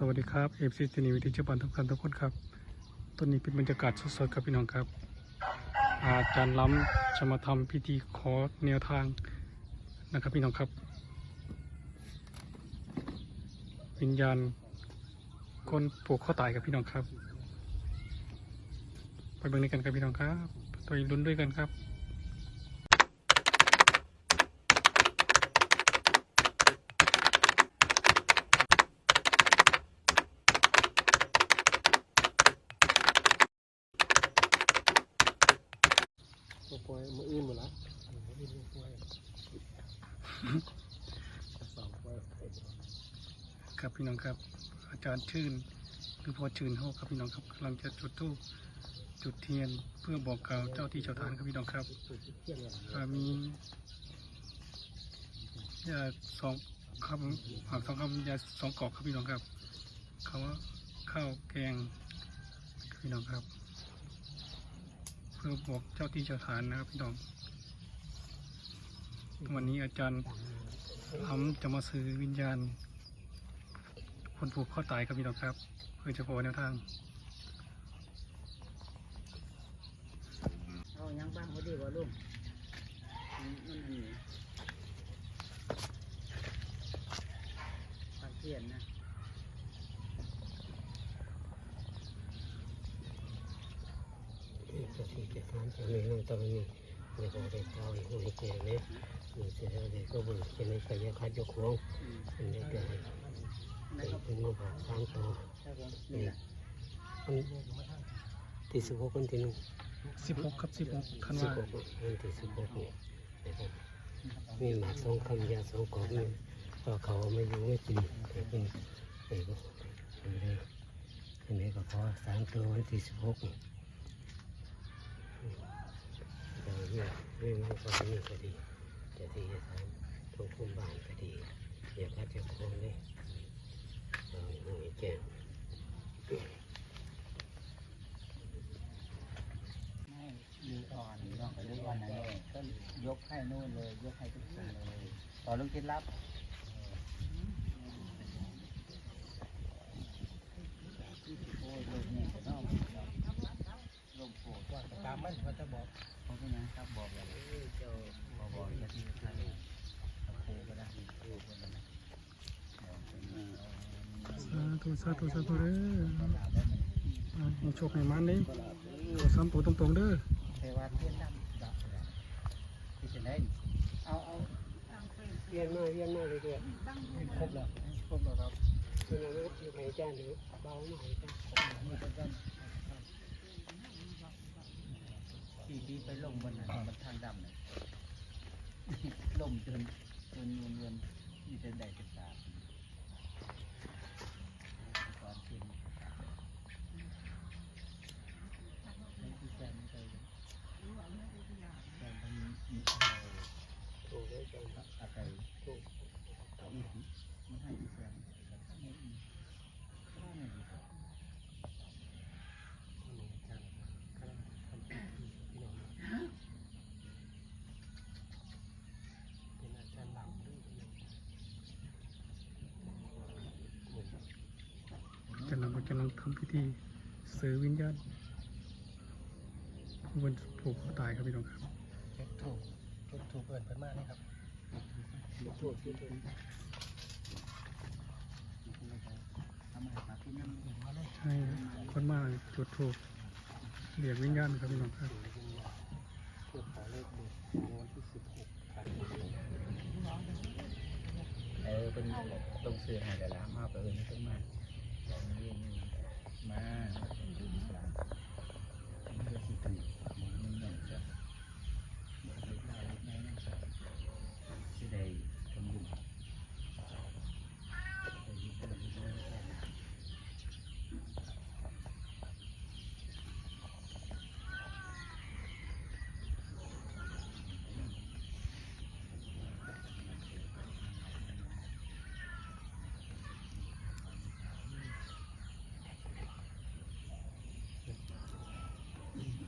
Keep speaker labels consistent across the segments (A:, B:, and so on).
A: สวัสดีครับเอฟซีทีนีวิธีชบันทุกท่านทุกคนครับต้นนี้เป็นบรรยากาศสดๆครับพี่น้องครับ อาจารย์ล้ำจะมาทำพิธีขอแนวทางนะครับพี่น้องครับ วิญญาณคนผูกข้อตายกับพี่น้องครับ ไปเบิ่งด้วยกันครับพี่น้องครับ ไปลุ้นด้วยกันครับ
B: ตัวปล่อยมืออื่นหมดละมืออื่นตัวปล่อยสองปล่อย
A: ครับพี่น้องครับ อาจารย์ชื่นหรือพอชื่นเฮครับพี่น้องครับกำลังจะจุดธูปจุดเทียนเพื่อบอกกล่าวเจ้าที่เจ้าทางครับพี่น้องครับ
B: ตัวที่เที่ยงเลย
A: อ่ามียาสองคำหากสองคำยาสองกอกครับพี่น้องครับคำว่าข้าวแกงครับพี่น้องครับ เพื่อบอกเจ้าที่เจ้าฐานนะครับพี่น้อง วันนี้อาจารย์ทำจะมาซื้อวิญญาณ คนผูกข้อตายครับพี่น้องครับ เพื่อจะขอแนวทาง
C: เอายังบ้างเขาดีกว่าลุงมันมันอันนี้ปากเทียนนะ
B: ตัวที่เจ็ดสามตัวนี้นั่งตัวนี้ในของเด็กเราในหัวเจ๋เนี่ยมีเสียเด็กก็บุญเป็นในกายคัดยกของ
C: อืม
B: เป็นได้เกิด
C: นะ
B: เป็น
C: ครับ
B: เป็นมาบอกสามตัว
C: ครับผมนี่แหละ
B: ที่สิบหกคนที่หนึ่ง
A: 16ครับ16คัน
B: สิบ
A: ว่า
B: หกวันที่สิบหกนี่นะครับมีหมากสองคำยาสองกอกนี่ก็เขาไม่รู้ไม่กินแต่เป็นเอกเลยอันนี้ก็พอสามตัววันที่สิบหกนี่เดี๋ยวเนี่ยเรื่องนี้ก็นี่ก็ดีจะดีจะสามทุกคนบ้านก็ดีอย่าพัดจะโค้งเลย แจ้ง
C: ไม่ยืดอ่อนน้องก็ยืดอ่อนนั่นเลยก็ยกให้นู่นเลย ยกให้ทุกสิ่งเลย ต่อลุงคิดรับโอ้ยลมเนี่ยก็ต้องลมโผล่ก็
B: ตามมันเขาจะบอก
C: เขาก็ยังครับบอกเลยบอกบอกจะที่ท่านตะปูก็ได้ปูก็ได้บอกเป็นเออ
A: สา ธุสาธุสาธุเด้ออ่าให้โชคให้มันเด้ขอสามตัวตรงๆเด้อ
C: เทวาเทียนดำดับเลยที่จะได้เอาเอา
B: เรียนมาเรียนมาเลยเดียวครบแล้วครบแล้วครับเป็นอะไรอยู่ในจาหรือเบาหน่อยจ้า
C: ที่ที่ไปลงบนนั้นบนทางดำเลยลมจนจนเวียนเวียนมีแต่แดดจะตาตอนคืนไม่ที่แซมไม่เคยแซมมันมีอะไร
B: ถูกเลยจ้ะ
C: อะไรมันให้แซมาไงดีครับ
B: เป็นอาจารย์
A: กำลังกำลังทำพิธีซื้อวิญญาณผู้คนผูกตายครับพี่น้องครับ
B: ถูกถูกถูกเกินเพิ่มมากเลยครับถูกถูกถูก
C: ทำอะไรครับที่นั่น
B: มาเลย
A: ให้คนมาจุดถูกเรียกวิญญาณครับพี่น้องครับ
B: ถูกขอเลขเด็ดวันที่สิบหกครับ
C: เออเป็นตรงเสือหายแต่ละมาไปเอินขึ้นมาแบบนี้มามันจ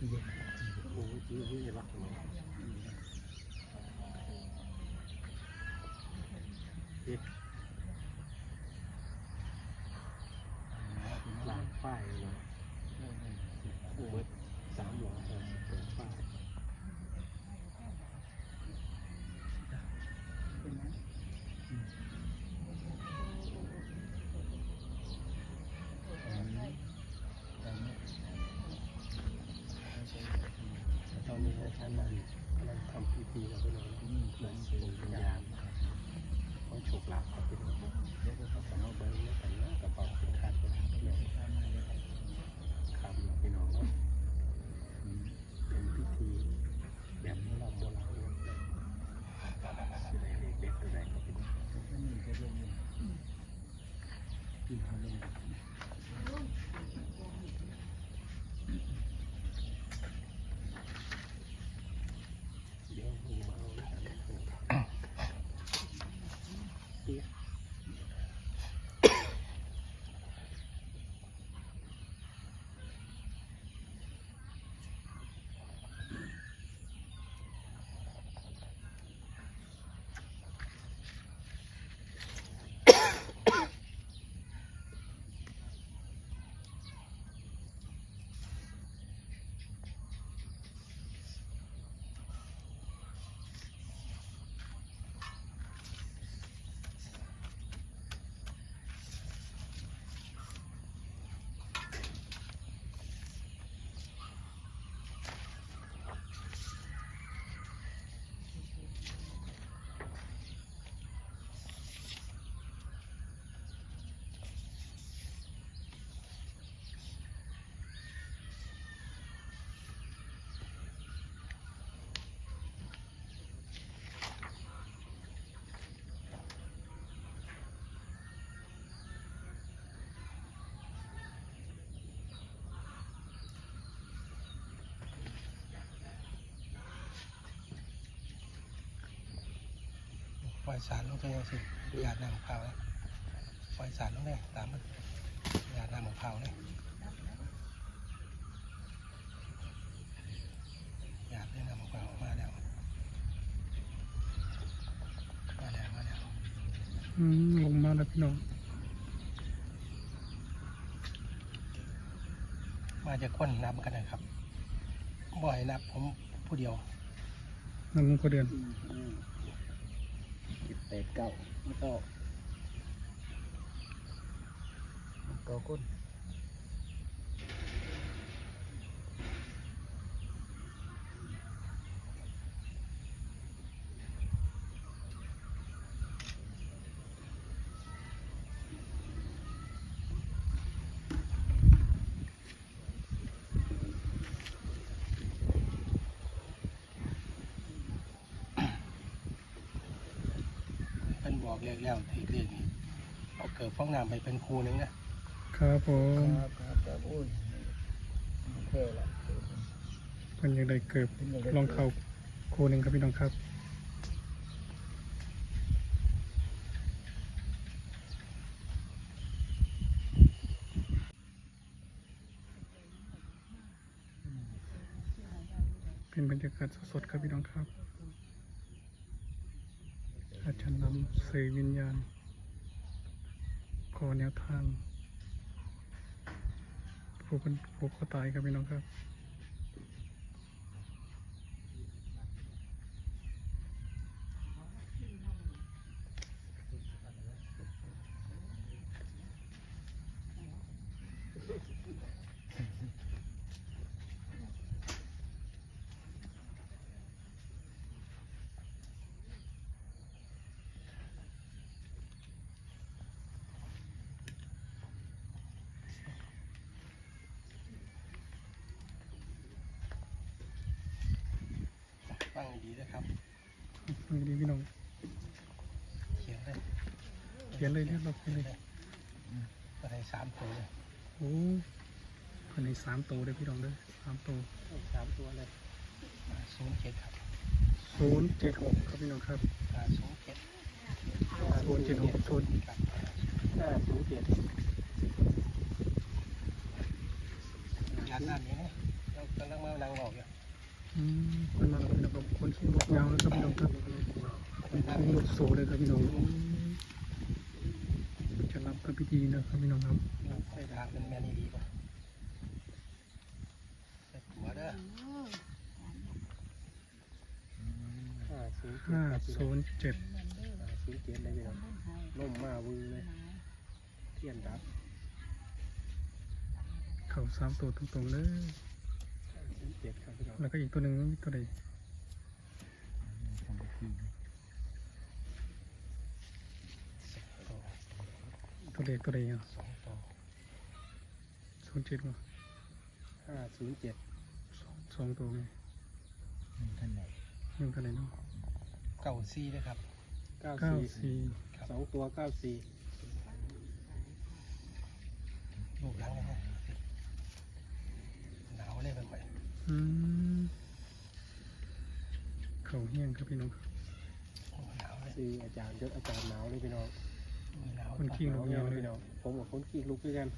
C: Yeah.
B: โอ้ยจีนี่รักเลย
D: ธีเราพี่น้อง
C: นี่คือสื่อวิญญาณ
D: ขอโชคลาภครับพี่น้องเดี๋ยวเขาจะมาเบิ้งแล้วกันนะกระเป๋าเป็นขาดเป็นขาดพี่น้องครับพี่น้องเนเป็นพิธีแบบโบราโบราณเลยสิได้เลขเด็ดตัวใดครับพี่น้อง
C: นี่จะลงเนี่ยที่เขาลง
D: ปล่อยสารลงไปยังสิหยาดน้ำมะพร้าวเลยปล่อยสารลงเลยตามมันหยาดน้ำมะพร้าวเลยหยาดด้วยน้ำมะพร้าวมาแล้วมาแล้วมาแล้ว
A: อืมลงมาแล้วพี่น้อง
D: มาจากคนนับกันนะครับบ่อยนับผมผู้เดียว
A: นั่นมันก็เดือน
C: สิบแปดเก้าไม่ต่อต่อก้น
D: เป็น บอกเรียกแล้วที่เรียกนี่เอาเกิดฟ้องน้ำไปเป็นครูหนึงนะครับ
A: ผม
C: ครับครับครับโอ้ยโอเคละ
A: เพิ่นยังได้เกิดลองเข้าโคหนึงครับพี่น้องครับ เป็นบรรยากาศสดๆครับพี่น้องครับอา จะนำสื่อวิญญาณ ขอแนวทาง ผู้เป็นผู้ก็ตายครับพี่น้องครับ
D: ฟังดีๆนะครับ
A: ฟังดีพี่น้อง
D: เขียนเลย
A: เขียนเลยเรียบร้อยเลย
D: ก็ได้สามตัวเลย
A: โอ้ภายในสามตัวเลยพี่น้องเด้อสามตัว
D: สามตัวเลยศูนย์เจ็ดครับ
A: ศูนย์เจ็ดหกครับพี่น้องครับ
D: ศูนย์เจ็ด
A: ศูนย์เจ็ดหกศูนย์
D: ครับศูนย์เจ็ดยานน้ำนี้นะเรากำลังมานั่งบอกอยู่
A: อืม คนมาแล้วพี่น้องครับคนขี่รถยาวนะครับพี่น้องครับคนขี่รถโซ่เลยครับพี่น้องอืมจะรับกับพิธีนะครับพี่น้องครับ
D: ใส่ทางเป็นแมนนี่ดีป่ะใส่หัวเด้อห้าศูนย์
A: ห้าศูนย์เจ็ด
D: ศูนย์เจ็ดเลยพี่น้องล่มมาวือเลยเทียนดับ
A: เข่าสามตัวตรงๆเลย
D: ศูนย์
A: แล้วก็อีกตัวหนึ่งตัวใดตัวเด็กตัวใดอะ
D: สองต่อ
A: ศูนย์เจ็ดวะ
E: ห้าศูนย์เจ็ด
A: สองสองตัวไง
D: หนึ่งเท่าไหร่
A: หนึ่งเท่าไหร่เนาะ
D: เก้าสี่นะครับ
E: เก้าสี่
A: ส
E: องตัวเก้าสี่
D: ลูกหลังนะครัหนาวเลยไปหน่
A: อ เข่าเฮี้ยงครับพี่น้องครับ
D: หนาวเลย
E: สี่อาจารย์ยศอาจารย์หนาวเลยพี่น้อง
D: หนาว
A: คนขี้
E: ห
A: ลู
E: นาว
A: กยาวเลย
E: พี่น้องผมกับคนขี้ลุกด้วยกัน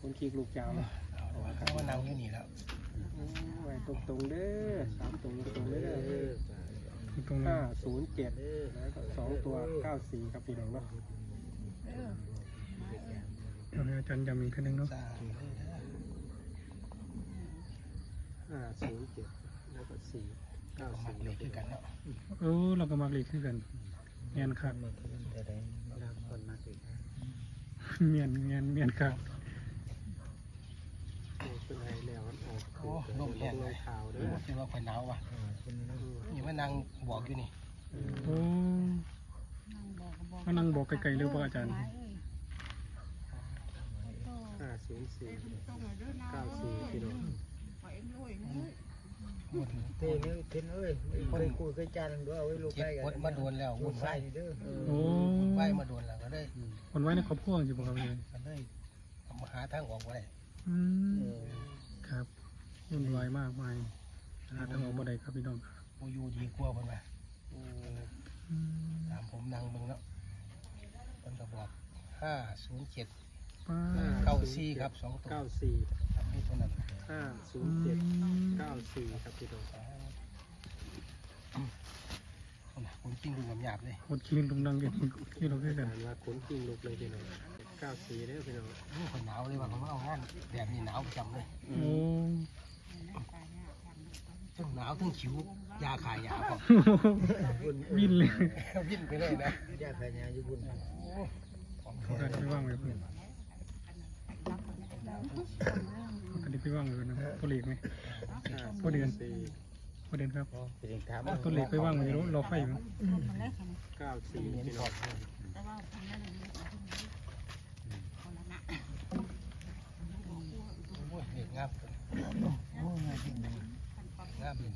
E: คนขี้ลุกยาวเลย
D: หนาวเลยเพราะว่าหนาวอยู่นี่แล้ว
E: ไว้ตรงตรงๆเด้อสามตรงตรงๆเด้อ
A: ตรงๆ
E: ห้าศูนย์เจ็ดแล้วก็สองตัวเก้าสี่ครับพี่น้องเนาะ
A: เอาให้อาจารย์ย้ำอีกครั้งหนึงเนาะ
D: จ้าเลยนะ
E: ห้าศูนย์เจ็ดแล้วก็สี่เก้า
D: ก็มั
E: สี่
D: กเลยคือกันเนาะ
A: เออเราก็มักเลขคือกันเมียนครับ
D: จะได้
E: แล้วคนมากอีก
A: เมียนเมียนเมียนครับ
E: เป็นไงแล้วมันออก
D: โอ้ลมแห้ง
E: เล
D: เลยย
E: ข่าวเด้
D: รู้
E: อ
D: สึกว่าค่อยหนาวว่ะนี่มานั่งบอกอยู่นี่
A: โอ้มานั่งบอกไกลๆเลยบ่อาจารย์
E: ห้าศูนย์สี่เก้าสี่พี่น้อง
D: วุ่น
F: เท่นี่เท่นเอ้ยเคยคุยเคยจานด้วยเอาไว้ลูกได้กัน
D: มาโดนแล้ว
F: ลู
D: วุ่น
F: ไส้เด้อ
A: โอ้
D: วุ่นวายมาโดนแล้วก็ได้
A: คนไว้ในครอบครัวสิบ่ครับเลย
D: ก็เลยมาหาทางออกได้
A: อืมครับวุ่นวายมากมายหาทางออกบ่ได้ครับพี่น้องครับ
D: บ่อยูดีกว่าเพิ่นว่า
A: อืม
D: ตามผมนั่งเบิ่งแล้วเพิ่นก็บอกห้าศูนย์เจ็ดเก้าสี่ครับสองตัว
E: เก้าสี่
D: ทำให้เท่านั้น
E: ห้าศู
A: อื
E: นย์เจ็ด
A: ม
E: เก้าสี่ครับพี่น้อง
D: ผมจริงดูหยาบๆเลย
A: หมดคินลุงดังอย่างที่เราเคยกัน
E: อ่านว่าขนกิ้งลุกเลยพี่น้องเก้าสี่เด้อพี่น้อง
D: นี่คนหนาวเลยว่าผมเอางานแบบนี้หนาวประจำเลย
A: โอ้
D: ทั้งหนาวทั้งขิวยาขายยาพอ
A: วินเลย
D: วิ่นไปเลยนะ
F: ยาขายยาอยู่บุญ
D: ของ
A: เขา
D: แท้
A: กันไปว่างไว้เพื่อน เขากันไปว่างไว้นะตัวเล็กไหม
E: ห้า
A: พอเดือน
E: สี่
A: พอเดือนครับ
F: เป็นอย่างถาม
A: เอาตัวเล็กไปว่างไว้รถรอไฟอยู่
E: เก้าสี่
D: เห็น
E: พี่
D: พ
E: น้
D: อ
E: อง
D: โอ้ยเด็กงามโอ้ยงามจริงเลยงามจริง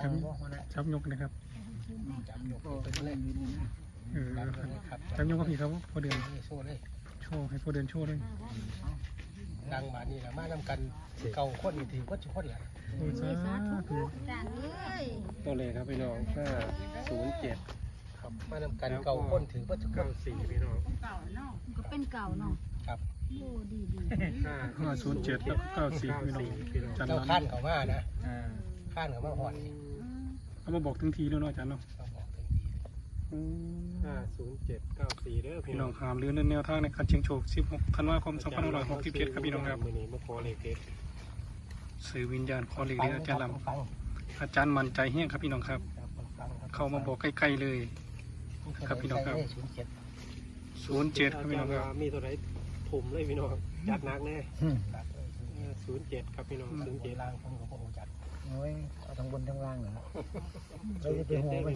A: จับจับยกนะครับ
D: จับยกไปเลย
A: เออ
D: จับเลยครับ
A: จับยกกับพี่ครับพอเดือน
D: นี่โซ่เลย
A: โชว์ให้พอเดือนโชว์เลย
D: ดังมานี่แหละมานำกันเก่าคนนี่ถือว่าจุคนแหละ
A: โอ้ยสาธุ
E: ตัวเลขครับพี่น้องห้าศูนย์เจ็ด
D: ครับมานำกันเก่าคนถือว่าจุค
E: เก้านสี่พี่น้อง
G: ก็เป็นเก่าเนาะ
D: ครับ
G: โอ้ดีดี
E: ห้า
A: ห้าศูนย์เจ็ดแล้วเก้าสี่พี่น้องจัน
D: เรา
A: ทร์
D: ข้านเขามานะข้านเขามาหอดนี่
A: เอามาบอกถึงทีแล้วเนาะอาจารย์เนาะ
D: เราบอกถึงที
E: ห้าศูนย์เจ็ดเก้าสี่เด้อ
A: พี่
E: พี่
A: น้
E: น้
A: อ
E: องง
A: หามเรือในแนวทางในการเชียงโชค16ธันวาคม2567ครับพี่น้องครับ
E: มือนี้มาขอเลขเด็ด
A: สื่อวิญญาณขอเลขเด็ดอาจารย์ล
D: ฟังำ
A: อาจารย์มั่นใจเฮี้ยงครับพี่น้องครับ
D: ฟังครับ
A: เข้ามาบอกใกล้ๆเลย ครับพี่น้องครับ
D: ศูนย์เจ็ด
A: 07ครับพี่น้องครับ
E: มีตัวไหนผมเลยพี่น้องจัดหนักแน่
D: ครับ
E: ศูนย์เจ็ดครับพี่น้องศูนย์
D: เจ็
E: เจ็
D: ด
E: ด
D: ล่างผมก็บ่รู้จัก
F: โอ้ยเอาทั้งบนทั้งล่างเหรอเราจะไปหัวมัน